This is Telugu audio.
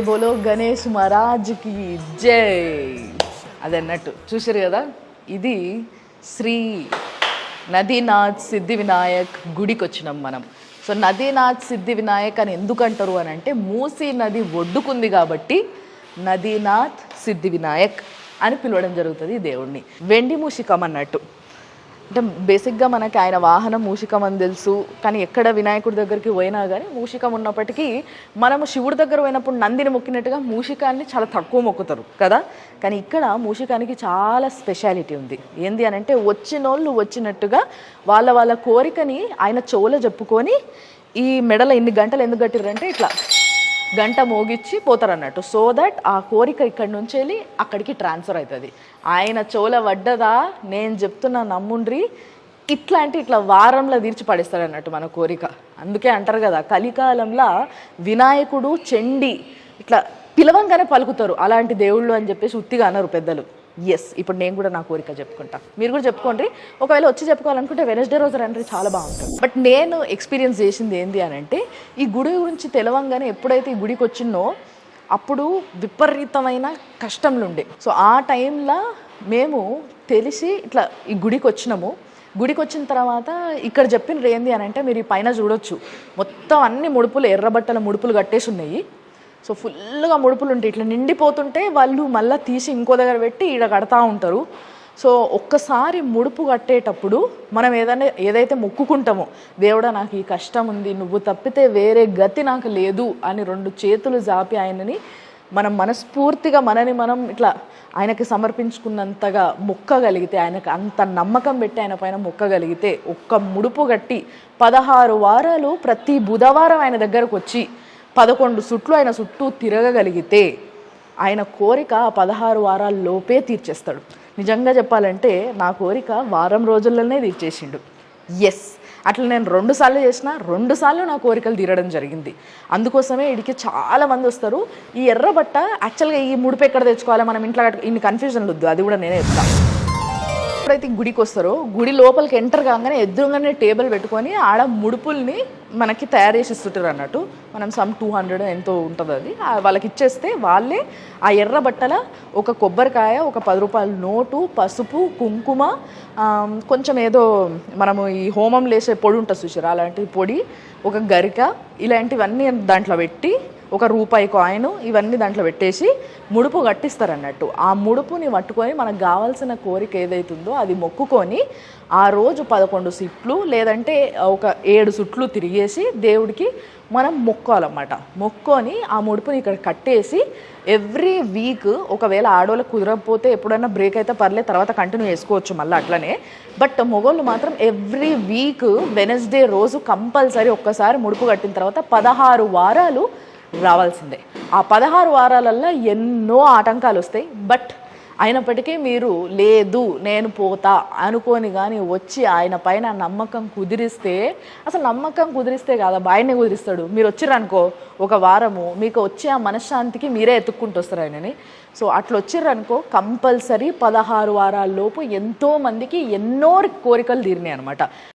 బోలో గణేష్ మహారాజ్కి జై. అది అన్నట్టు చూసారు కదా? ఇది శ్రీ నదీనాథ్ సిద్ధి వినాయక్ గుడికి వచ్చినాం మనం. సో నదీనాథ్ సిద్ధి వినాయక్ అని ఎందుకంటారు అని అంటే మూసీ నది ఒడ్డుకుంది కాబట్టి నదీనాథ్ సిద్ధి వినాయక్ అని పిలవడం జరుగుతుంది దేవుణ్ణి. వెండి మూషికం అన్నట్టు అంటే బేసిక్గా మనకి ఆయన వాహనం మూషికం అని తెలుసు కానీ ఎక్కడ వినాయకుడి దగ్గరికి పోయినా కానీ మూషికం ఉన్నప్పటికీ మనము శివుడి దగ్గర పోయినప్పుడు నందిని మొక్కినట్టుగా మూషికాన్ని చాలా తక్కువ మొక్కుతారు కదా? కానీ ఇక్కడ మూషికానికి చాలా స్పెషాలిటీ ఉంది. ఏంది అని అంటే వచ్చినోళ్ళు వచ్చినట్టుగా వాళ్ళ వాళ్ళ కోరికని ఆయన చెవులో చెప్పుకొని ఈ మెడల ఇన్ని గంటలు ఎందుకు కట్టిర్రంటే ఇట్లా గంట మోగిచ్చి పోతారు అన్నట్టు సో దట్ ఆ కోరిక ఇక్కడి నుంచి వెళ్ళి అక్కడికి ట్రాన్స్ఫర్ అవుతుంది ఆయన చోల వడ్డదా? నేను చెప్తున్నా నమ్ముండ్రి. ఇట్లాంటి ఇట్లా వారంలో తీర్చి పడేస్తాడు అన్నట్టు మన కోరిక. అందుకే అంటారు కదా కలికాలంలో వినాయకుడు చెండి ఇట్లా పిలవంగానే పలుకుతారు. అలాంటి దేవుళ్ళు అని చెప్పేసి ఉత్తిగా అన్నారు పెద్దలు. ఎస్ ఇప్పుడు నేను కూడా నా కోరిక చెప్పుకుంటా. మీరు కూడా చెప్పుకోండి. ఒకవేళ వచ్చి చెప్పుకోవాలనుకుంటే వెనస్డే రోజు రండి చాలా బాగుంటుంది. బట్ నేను ఎక్స్పీరియన్స్ చేసింది ఏంది అని అంటే ఈ గుడి గురించి తెలవంగానే ఎప్పుడైతే ఈ గుడికి వచ్చిందో అప్పుడు విపరీతమైన కష్టంలు ఉండే సో ఆ టైంలో మేము తెలిసి ఇట్లా ఈ గుడికి వచ్చినాము. గుడికి వచ్చిన తర్వాత ఇక్కడ చెప్పిన ఏంది అని అంటే మీరు ఈ పైన చూడొచ్చు. మొత్తం అన్ని ముడుపులు ఎర్రబట్టల ముడుపులు కట్టేసి ఉన్నాయి. సో ఫుల్గా ముడుపులు ఉంటాయి ఇట్లా నిండిపోతుంటే వాళ్ళు మళ్ళీ తీసి ఇంకో దగ్గర పెట్టి ఈడ కడతా ఉంటారు. సో ఒక్కసారి ముడుపు కట్టేటప్పుడు మనం ఏదైనా ఏదైతే మొక్కుకుంటామో దేవుడా నాకు ఈ కష్టం ఉంది నువ్వు తప్పితే వేరే గతి నాకు లేదు అని రెండు చేతులు జాపి ఆయనని మనం మనస్ఫూర్తిగా మనని మనం ఇట్లా ఆయనకి సమర్పించుకున్నంతగా మొక్కగలిగితే ఆయనకు అంత నమ్మకం పెట్టి ఆయన పైన మొక్కగలిగితే ఒక్క ముడుపు కట్టి పదహారు వారాలు ప్రతి బుధవారం ఆయన దగ్గరకు వచ్చి పదకొండు సుట్లు ఆయన చుట్టూ తిరగగలిగితే ఆయన కోరిక పదహారు వారాల లోపే తీర్చేస్తాడు. నిజంగా చెప్పాలంటే నా కోరిక వారం రోజుల్లోనే తీర్చేసిండు. ఎస్ అట్లా నేను రెండు సార్లు చేసిన రెండు సార్లు నా కోరికలు తీరడం జరిగింది. అందుకోసమే ఇడికి చాలా మంది వస్తారు. ఈ ఎర్రబట్ట యాక్చువల్గా ఈ ముడిపు ఎక్కడ తెచ్చుకోవాలి? మనం ఇంట్లో ఇన్ని కన్ఫ్యూజన్లు వద్దు. అది కూడా నేనే చెప్తాను ఎప్పుడైతే గుడికి వస్తారో గుడి లోపలికి ఎంటర్ కాగానే ఎదురుగానే టేబుల్ పెట్టుకొని ఆడ ముడుపుల్ని మనకి తయారు చేసి ఇస్తుంటారు అన్నట్టు. మనం సమ్ టూ హండ్రెడ్ ఎంతో ఉంటుంది అది. వాళ్ళకి ఇచ్చేస్తే వాళ్ళే ఆ ఎర్ర బట్టల ఒక కొబ్బరికాయ ఒక పది రూపాయల నోటు పసుపు కుంకుమ కొంచెం ఏదో మనము ఈ హోమం లేసే పొడి ఉంటుంది చూసారు అలాంటి పొడి ఒక గరిక ఇలాంటివన్నీ దాంట్లో పెట్టి ఒక రూపాయి కాయిన్ ఇవన్నీ దాంట్లో పెట్టేసి ముడుపు కట్టిస్తారు అన్నట్టు ఆ ముడుపుని పట్టుకొని మనకు కావాల్సిన కోరిక ఏదైతుందో అది మొక్కుకొని ఆ రోజు పదకొండు సిట్లు లేదంటే ఒక ఏడు సుట్లు తిరిగేసి దేవుడికి మనం మొక్కాలన్నమాట. మొక్కొని ఆ ముడుపుని ఇక్కడ కట్టేసి ఎవ్రీ వీక్ ఒకవేళ ఆడవాళ్ళకి కుదరకపోతే ఎప్పుడైనా బ్రేక్ అయితే పర్లేదు తర్వాత కంటిన్యూ చేసుకోవచ్చు మళ్ళీ అట్లనే. బట్ మొగోళ్ళు మాత్రం ఎవ్రీ వీక్ వెనస్డే రోజు కంపల్సరీ ఒక్కసారి ముడుపు కట్టిన తర్వాత పదహారు వారాలు రావాల్సిందే. ఆ పదహారు వారాలల్లో ఎన్నో ఆటంకాలు వస్తాయి. బట్ అయినప్పటికీ మీరు లేదు నేను పోతా అనుకోని కానీ వచ్చి ఆయన పైన నమ్మకం కుదిరిస్తే అసలు నమ్మకం కుదిరిస్తే కాదు ఆయనే కుదిరిస్తాడు. మీరు వచ్చిర్రనుకో ఒక వారము మీకు వచ్చే ఆ మనశ్శాంతికి మీరే ఎత్తుక్కుంటూ వస్తారు ఆయనని. సో అట్లా వచ్చిర్రనుకో కంపల్సరీ పదహారు వారాల లోపు ఎంతో మందికి ఎన్నో కోరికలు తీరినాయి అనమాట